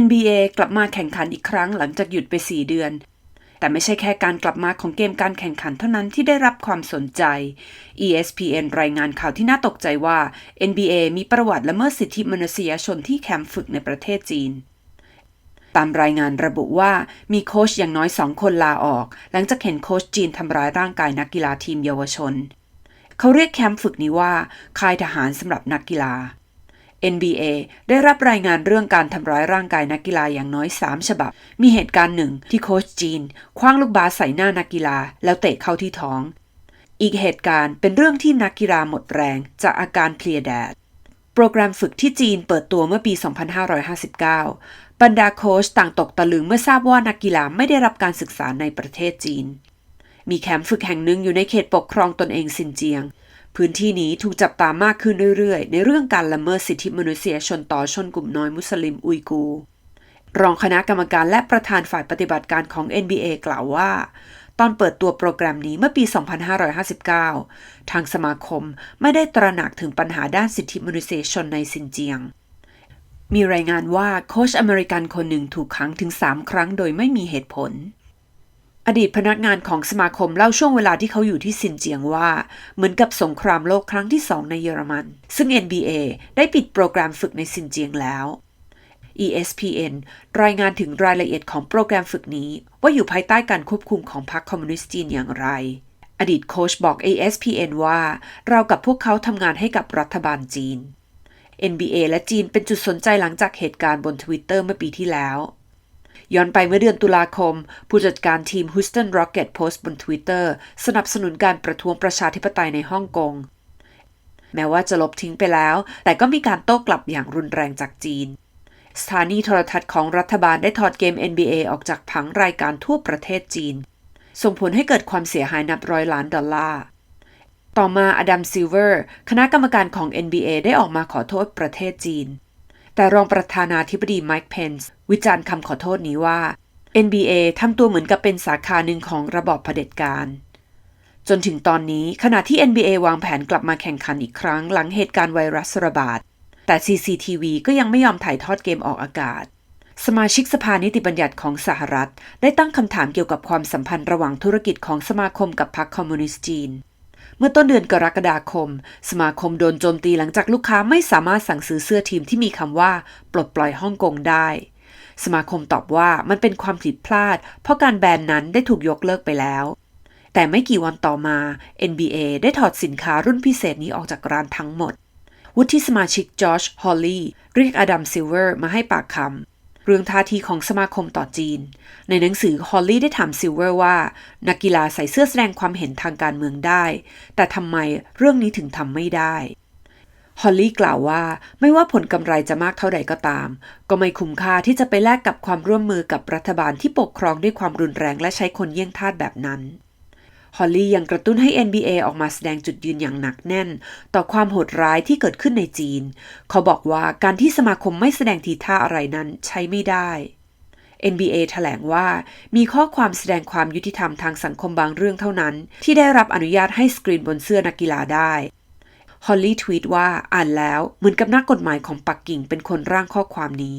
NBA กลับมาแข่งขันอีกครั้งหลังจากหยุดไป 4 เดือน แต่ไม่ใช่แค่การกลับมาของเกมการแข่งขันเท่านั้นที่ได้รับความสนใจ ESPN รายงานข่าวที่น่าตกใจว่า NBA มีประวัติละเมิดสิทธิมนุษยชนที่แคมป์ฝึกในประเทศจีน ตามรายงานระบุว่ามีโค้ชอย่างน้อยสองคนลาออก หลังจากเห็นโค้ชจีนทำร้ายร่างกายนักกีฬาทีมเยาวชน เขาเรียกแคมป์ฝึกนี้ว่าค่ายทหารสำหรับนักกีฬา NBA ได้รับรายงานเรื่องการทำร้ายร่างกายนักกีฬาอย่างน้อย 3 ฉบับ มีเหตุการณ์หนึ่งที่โค้ชจีน คว้างลูกบาสใส่หน้านักกีฬา แล้วเตะเข้าที่ท้อง อีกเหตุการณ์เป็นเรื่องที่นักกีฬาหมดแรง จากอาการเพลียแดด โปรแกรมฝึกที่จีนเปิดตัวเมื่อปี 2559 บรรดาโค้ชต่างตกตะลึงเมื่อทราบว่านักกีฬาไม่ได้รับการศึกษาในประเทศจีน มีแคมป์ฝึกแห่งหนึ่งอยู่ในเขตปกครองตนเองซินเจียง พื้นที่นี้ถูกจับตามากขึ้นเรื่อยๆ ในเรื่องการละเมิดสิทธิมนุษยชนต่อชนกลุ่มน้อยมุสลิมอุยกูร์รองคณะกรรมการและประธานฝ่ายปฏิบัติการของ NBA กล่าวว่า ตอนเปิดตัวโปรแกรมนี้เมื่อปี 2559 ทางสมาคมไม่ได้ตระหนักถึงปัญหาด้านสิทธิมนุษยชนในซินเจียง มีรายงานว่าโค้ชอเมริกันคนหนึ่งถูกขังถึง 3 ครั้งโดยไม่มีเหตุผล อดีตพนักงานของสมาคมเล่าช่วงเวลาที่เขาอยู่ที่ซินเจียงว่า เหมือนกับสงครามโลกครั้งที่สองในเยอรมัน ซึ่ง NBA ได้ปิดโปรแกรมฝึกในซินเจียงแล้ว ESPN รายงานถึงรายละเอียดของโปรแกรมฝึกนี้ ว่าอยู่ภายใต้การควบคุมของพรรคคอมมิวนิสต์จีนอย่างไร อดีตโค้ชบอก ESPN ว่า เรากับพวกเขาทำงานให้กับรัฐบาลจีน NBA และจีนเป็นจุดสนใจหลังจากเหตุการณ์บน Twitter เมื่อปีที่แล้ว ย้อนไปเมื่อเดือนตุลาคม ผู้จัดการทีม Houston Rocket โพสต์บน Twitter สนับสนุนการประท้วงประชาธิปไตยในฮ่องกง แม้ว่าจะลบทิ้งไปแล้ว แต่ก็มีการโต้กลับอย่างรุนแรงจากจีน สถานีโทรทัศน์ของรัฐบาลได้ถอดเกม NBA ออกจากผังรายการทั่วประเทศจีน ส่งผลให้เกิดความเสียหายนับร้อยล้านดอลลาร์ต่อมาอดัมซิลเวอร์ คณะกรรมการของ NBA ได้ออกมาขอโทษประเทศจีน แต่รองประธานาธิบดีไมค์เพนส์วิจารณ์คำขอโทษนี้ว่า NBA ทำตัวเหมือนกับเป็นสาขาหนึ่งของระบอบเผด็จการ จนถึงตอนนี้ขณะที่ NBA วางแผนกลับมาแข่งขันอีกครั้งหลังเหตุการณ์ไวรัสระบาด แต่ CCTV ก็ยังไม่ยอมถ่ายทอดเกมออกอากาศ สมาชิกสภานิติบัญญัติของสหรัฐ ได้ตั้งคำถามเกี่ยวกับความสัมพันธ์ระหว่างธุรกิจของสมาคมกับพรรคคอมมิวนิสต์จีน เมื่อต้นเดือนกรกฎาคม สมาคมโดนโจมตีหลังจากลูกค้าไม่สามารถสั่งซื้อเสื้อทีมที่มีคำว่า ปลดปล่อยฮ่องกงได้ สมาคมตอบว่ามันเป็นความผิดพลาด เพราะการแบนนั้นได้ถูกยกเลิกไปแล้ว แต่ไม่กี่วันต่อมา NBA ได้ถอดสินค้ารุ่นพิเศษนี้ออกจากร้านทั้งหมด วุฒิสมาชิกจอร์จฮอลลีย์เรียกอดัมซิลเวอร์มาให้ปากคำ เรื่องท่าทีของสมาคมต่อจีน ในหนังสือฮอลลีย์ได้ถามซิลเวอร์ว่า นักกีฬาใส่เสื้อแสดงความเห็นทางการเมืองได้ แต่ทำไมเรื่องนี้ถึงทำไม่ได้ฮอลลี่กล่าวว่าไม่ว่าผลกำไรจะมากเท่าใดก็ตาม ก็ไม่คุ้มค่าที่จะไปแลกกับความร่วมมือกับรัฐบาลที่ปกครองด้วยความรุนแรงและใช้คนเยี่ยงทาสแบบนั้น ฮอลลี่ยังกระตุ้นให้ NBA ออกมาแสดงจุดยืนอย่างหนักแน่น ต่อความโหดร้ายที่เกิดขึ้นในจีน เขาบอกว่าการที่สมาคมไม่แสดงทีท่าอะไรนั้นใช้ไม่ได้ NBA แถลงว่ามีข้อความแสดงความยุติธรรมทางสังคมบางเรื่องเท่านั้น ที่ได้รับอนุญาตให้สกรีนบนเสื้อนักกีฬาได้ฮอลลี่ทวีตว่าอ่านแล้วเหมือนกับนักกฎหมายของปักกิ่งเป็นคนร่างข้อความนี้